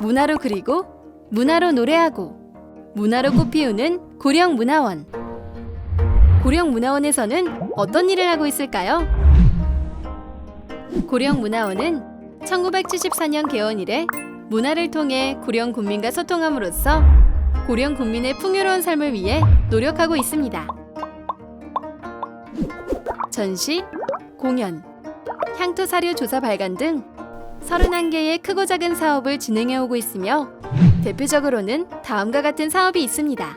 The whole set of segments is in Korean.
문화로 그리고 문화로 노래하고 문화로 꽃 피우는 고령문화원. 고령문화원에서는 어떤 일을 하고 있을까요? 고령문화원은 1974년 개원 이래 문화를 통해 고령 국민과 소통함으로써 고령 국민의 풍요로운 삶을 위해 노력하고 있습니다. 전시, 공연, 향토 사료 조사 발간 등 31개의 크고 작은 사업을 진행해 오고 있으며 대표적으로는 다음과 같은 사업이 있습니다.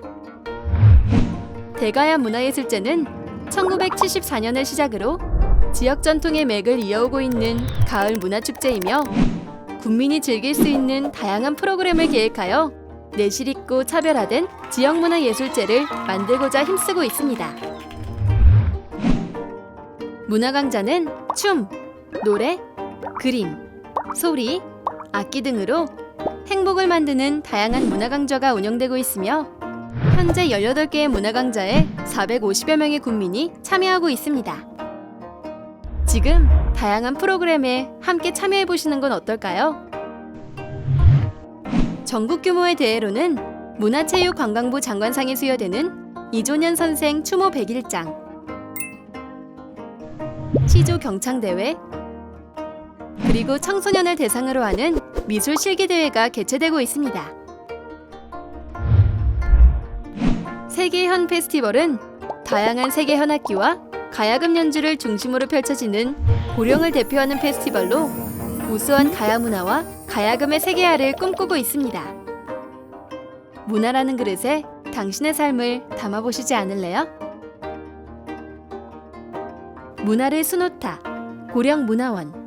대가야 문화예술제는 1974년을 시작으로 지역 전통의 맥을 이어오고 있는 가을 문화축제이며 국민이 즐길 수 있는 다양한 프로그램을 계획하여 내실 있고 차별화된 지역 문화 예술제를 만들고자 힘쓰고 있습니다. 문화강좌는 춤, 노래, 그림, 소리, 악기 등으로 행복을 만드는 다양한 문화 강좌가 운영되고 있으며 현재 18개의 문화 강좌에 450여 명의 국민이 참여하고 있습니다. 지금 다양한 프로그램에 함께 참여해 보시는 건 어떨까요? 전국 규모의 대회로는 문화체육관광부 장관상에 수여되는 이조년 선생 추모 100일장, 시조 경창대회, 그리고 청소년을 대상으로 하는 미술 실기 대회가 개최되고 있습니다. 세계현 페스티벌은 다양한 세계 현악기와 가야금 연주를 중심으로 펼쳐지는 고령을 대표하는 페스티벌로 우수한 가야 문화와 가야금의 세계화를 꿈꾸고 있습니다. 문화라는 그릇에 당신의 삶을 담아보시지 않을래요? 문화를 수놓다 고령 문화원